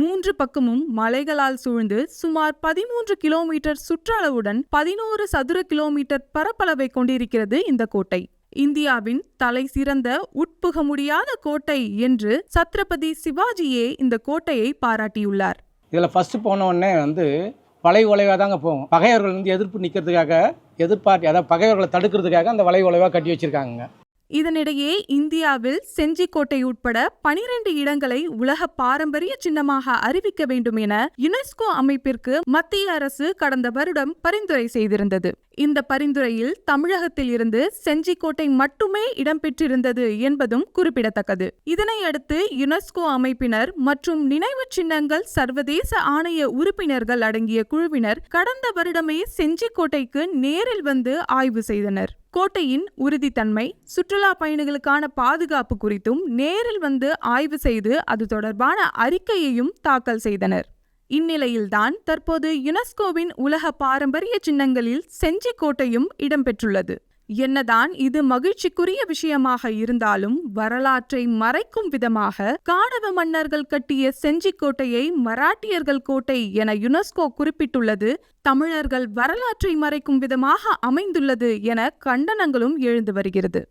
மூன்று பக்கமும் மலைகளால் சூழ்ந்து சுமார் பதிமூன்று கிலோமீட்டர் சுற்றளவுடன் பதினோரு சதுர கிலோமீட்டர் பரப்பளவை கொண்டிருக்கிறது இந்த கோட்டை. இந்தியாவின் தலை சிறந்த உட்புக முடியாத கோட்டை என்று சத்ரபதி சிவாஜியே இந்த கோட்டையை பாராட்டியுள்ளார். இதில் ஃபஸ்ட்டு போன உடனே வந்து வளை உலைவாக தாங்க போகும். பகைவர்கள் வந்து எதிர்ப்பு நிற்கிறதுக்காக எதிர்பார்ட்டி அதாவது பகைவர்களை தடுக்கிறதுக்காக அந்த வளை உலைவாக கட்டி வச்சுருக்காங்க இதனிடையே இந்தியாவில் செஞ்சிக்கோட்டை உட்பட பனிரெண்டு இடங்களை உலக பாரம்பரிய சின்னமாக அறிவிக்க வேண்டும் என யுனெஸ்கோ அமைப்பிற்கு மத்திய அரசு கடந்த வருடம் பரிந்துரை செய்திருந்தது. இந்த பரிந்துரையில் தமிழகத்தில் இருந்து செஞ்சிக்கோட்டை மட்டுமே இடம்பெற்றிருந்தது என்பதும் குறிப்பிடத்தக்கது. இதனையடுத்து யுனெஸ்கோ அமைப்பினர் மற்றும் நினைவு சின்னங்கள் சர்வதேச ஆணைய உறுப்பினர்கள் அடங்கிய குழுவினர் கடந்த வருடமே செஞ்சிக்கோட்டைக்கு நேரில் வந்து ஆய்வு செய்தனர். கோட்டையின் உறுதித்தன்மை சுற்றுலா பயணிகளுக்கான பாதுகாப்பு குறித்தும் நேரில் வந்து ஆய்வு செய்து அது தொடர்பான அறிக்கையையும் தாக்கல் செய்தனர். இந்நிலையில்தான் தற்போது யுனெஸ்கோவின் உலக பாரம்பரிய சின்னங்களில் செஞ்சிக்கோட்டையும் இடம்பெற்றுள்ளது என்னதான் இது மகிழ்ச்சிக்குரிய விஷயமாக இருந்தாலும் வரலாற்றை மறைக்கும் விதமாக காணவ மன்னர்கள் கட்டிய செஞ்சிக்கோட்டையை மராட்டியர்கள் கோட்டை என யுனெஸ்கோ குறிப்பிட்டுள்ளது தமிழர்கள் வரலாற்றை மறைக்கும் விதமாக அமைந்துள்ளது என கண்டனங்களும் எழுந்து வருகிறது.